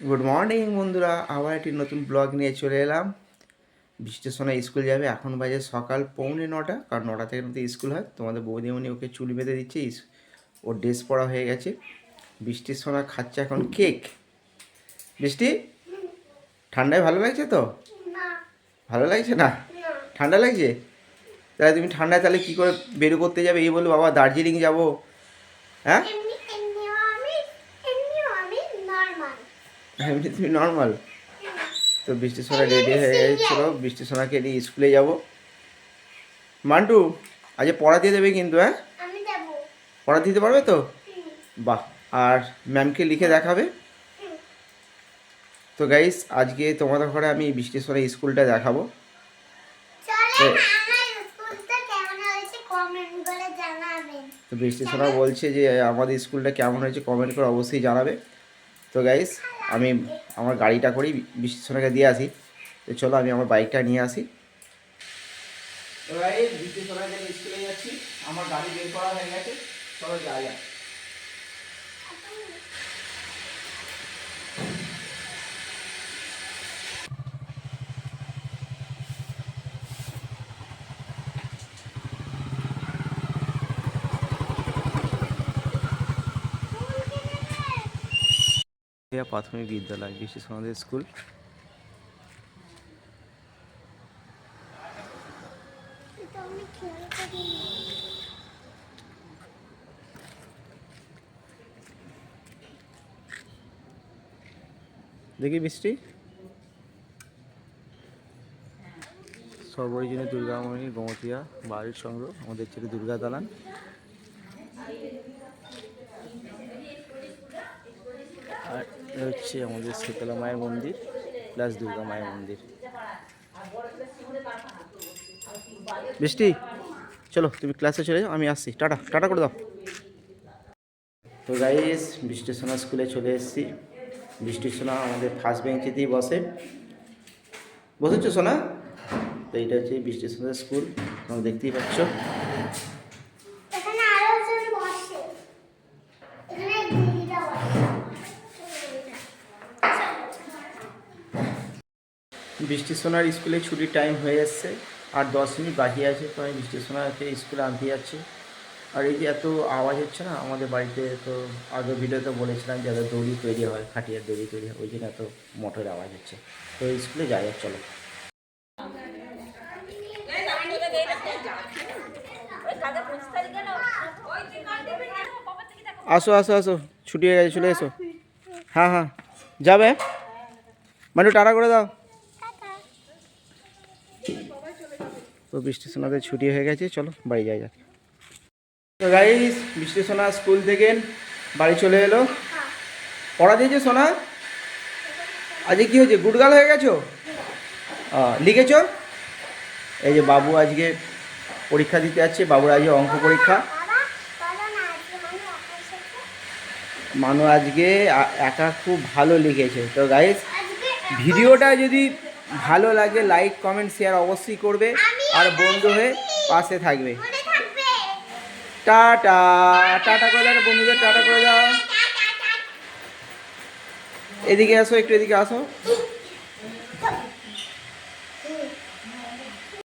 Good morning বন্ধুরা। আবার একটি নতুন ব্লগ নিয়ে চলে এলাম। বৃষ্টির সময় স্কুল যাবে এখন বাজে সকাল পৌনে নটা কারণ নটা থেকে তো স্কুল হয়। তোমাদের বৌদিমণি ওকে চুল বেঁধে দিচ্ছে ওর ড্রেস পরা হয়ে গেছে। বৃষ্টির সময় খাচ্ছে এখন কেক। বৃষ্টি ঠান্ডায় ভালো লাগছে তো? ভালো লাগছে না না? ঠান্ডা লাগছে? তাহলে তুমি ঠান্ডায় তাহলে কী করে বেরো করতে যাবে? এই বলব বাবা দার্জিলিং যাব। হ্যাঁ এমনি এমনিও আমি এমনিও আমি নর্মাল এমনি তুমি নর্মাল তো বৃষ্টির সোনা রেডি হয়ে গেছিল বৃষ্টির সোনাকে নিয়ে স্কুলে যাব। মান্টু আজ পড়া দিয়ে দেবে কিন্তু হ্যাঁ? পড়া দিতে পারবে তো? বাহ আর ম্যামকে লিখে দেখাবে? তো গাইস আজকে তোমাদের ঘরে আমি বৃষ্টির সোনা স্কুলটা দেখাবো। জানাবেন। তো বৃষ্টি সোনা বলছে যে আমাদের স্কুলটা কেমন হয়েছে কমেন্ট করে অবশ্যই জানাবে। তো গাইস আমি আমার গাড়িটা করেই বিশ্বনাকে দিয়ে আসি। তো চলো আমি আমার বাইকটা নিয়ে আসি। আমার গাড়ি বের করা হয়ে গেছে। চলো যাওয়া যাক। প্রাথমিক বিদ্যালয় বৃষ্টি সোনাদের স্কুল। দেখি বৃষ্টি। সর্বজনীয় দুর্গামণি গোমতিয়া বাড়ির সংগ্রহ আমাদের ছেলে দুর্গা দালান আর এ হচ্ছে আমাদের শীতলা মায়ের মন্দির, প্লাস দুর্গা মায়ের মন্দির। বৃষ্টি চলো তুমি ক্লাসে চলে যাও, আমি আসছি। টাটা টাটা করে দাও। তো গাইস বৃষ্টি স্কুলে চলে এসেছি। বৃষ্টি সোনা আমাদের ফার্স্ট বেঞ্চেতেই বসে। বসেছো সোনা? তো এইটা হচ্ছে বৃষ্টি সোনা স্কুল তোমরা দেখতেই পাচ্ছ এখানে আরও জন বসে এখানে দিদিটা বসে বৃষ্টি সোনার স্কুলে ছুটির টাইম হয়ে এসছে। আর দশ মিনিট বাকি আছে তো আমি বৃষ্টি সোনাকে স্কুলে আনতে যাচ্ছি। আর এই যে এত আওয়াজ হচ্ছে না, আমাদের বাড়িতে তো আগে ভিডিওতে বলেছিলাম যে এত দড়ি তৈরি হয়, খাটিয়ার দড়ি তৈরি হয়, ওই জন্য এত মোটর আওয়াজ হচ্ছে। তো স্কুলে যাই আর চলো। আসো আসো আসো, ছুটি হয়ে গেছে, চলে এসো। হ্যাঁ হ্যাঁ। যাবে? মানে টাটা করে দাও। তো বৃষ্টি সোনাদের ছুটি হয়ে গেছে চলো বাড়ি যাই যাক। তো গাইস বৃষ্টি সোনা স্কুল থেকে বাড়ি চলে এলো। পড়া দিয়েছে সোনা? আজকে কি হয়েছে? গুডগাল হয়ে গেছো? লিখেছ? এই যে বাবু আজকে পরীক্ষা দিতে যাচ্ছে বাবুর আজকে অঙ্ক পরীক্ষা। মানে মানু আজকে একা খুব ভালো লিখেছে। তো গাইস ভিডিওটা যদি ভালো লাগে লাইক কমেন্ট শেয়ার অবশ্যই করবে। আর বন্ধু হয়ে পাশে থাকবে। টাটা। টাটা। করে দাও বন্ধুদের টাটা করে দাও। এদিকে আসো একটু এদিকে আসো।